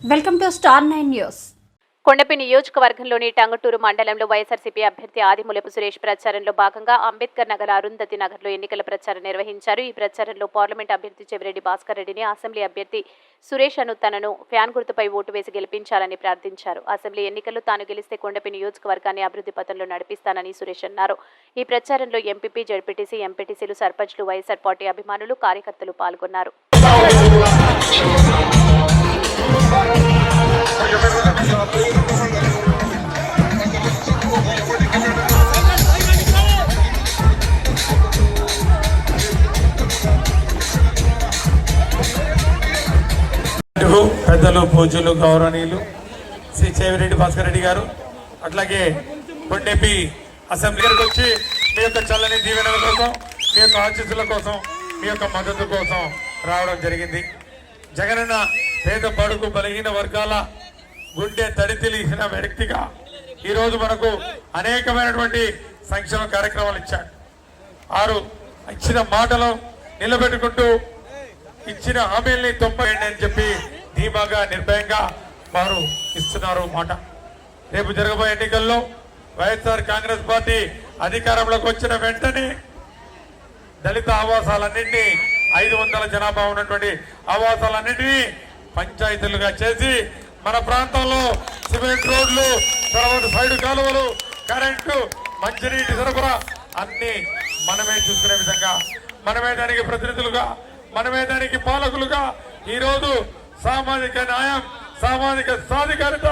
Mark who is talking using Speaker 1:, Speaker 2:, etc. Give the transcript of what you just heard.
Speaker 1: Welcome to star nine news.
Speaker 2: Kondapi నియోజకవర్గంలోని టంగుటూరు మండలంలో వైఎస్ఆర్సీపీ అభ్యర్థి ఆదిమూలపు సురేష్ ప్రచారంలో భాగంగా అంబేద్కర్ నగర్ అరుంధతి నగర్లో ఎన్నికల ప్రచారం నిర్వహించారు. ఈ ప్రచారంలో పార్లమెంట్ అభ్యర్థి చెవిరెడ్డి భాస్కర్ రెడ్డిని అసెంబ్లీ అభ్యర్థి సురేష్ అను తనను ఫ్యాన్ గుర్తుపై ఓటు వేసి గెలిపించాలని ప్రార్థించారు. అసెంబ్లీ ఎన్నికల్లో తాను గెలిస్తే కొండపి నియోజకవర్గాన్ని అభివృద్ధి పథంలో నడిపిస్తానని సురేష్ అన్నారు. ఈ ప్రచారంలో ఎంపీపీ జడ్పీటీసీ ఎంపీటీసీలు సర్పంచ్లు వైఎస్ఆర్ పార్టీ అభిమానులు కార్యకర్తలు పాల్గొన్నారు.
Speaker 3: పెద్దలు, పూజలు గౌరవనీయులు శ్రీ చేవిరెడ్డి భాస్కర్ రెడ్డి గారు అట్లాగే కొండెపి అసెంబ్లీ గారికి వచ్చి మీ యొక్క చల్లని దీవెనల కోసం మీ యొక్క ఆశీస్సుల కోసం మీ యొక్క మద్దతు కోసం రావడం జరిగింది. జగనన్న పేద బడుగు బలహీన వర్గాల గుండె తడి తెలిసిన వ్యక్తిగా ఈరోజు మనకు అనేకమైనటువంటి సంక్షేమ కార్యక్రమాలు ఇచ్చాడు ఆరు ఇచ్చిన మాటలు నిలబెట్టుకుంటూ ఇచ్చిన హామీల్ని తొంభైండి అని చెప్పి ధీమాగా నిర్భయంగా వారు ఇస్తున్నారు మాట. రేపు జరగబోయే ఎన్నికల్లో వైఎస్ఆర్ కాంగ్రెస్ పార్టీ అధికారంలోకి వచ్చిన వెంటనే దళిత ఆవాసాలన్నింటినీ ఐదు వందల జనాభా ఉన్నటువంటి ఆవాసాలన్నింటినీ పంచాయతీలుగా చేసి మన ప్రాంతంలో సిమెంట్ రోడ్లు తర్వాత సైడ్ కాలువలు కరెంటు మంచినీటి సరఫరా అన్ని మనమే చూసుకునే విధంగా మనమే దానికి ప్రతినిధులుగా మనమే దానికి పాలకులుగా. ఈరోజు సామాజిక న్యాయం సామాజిక సాధికారిత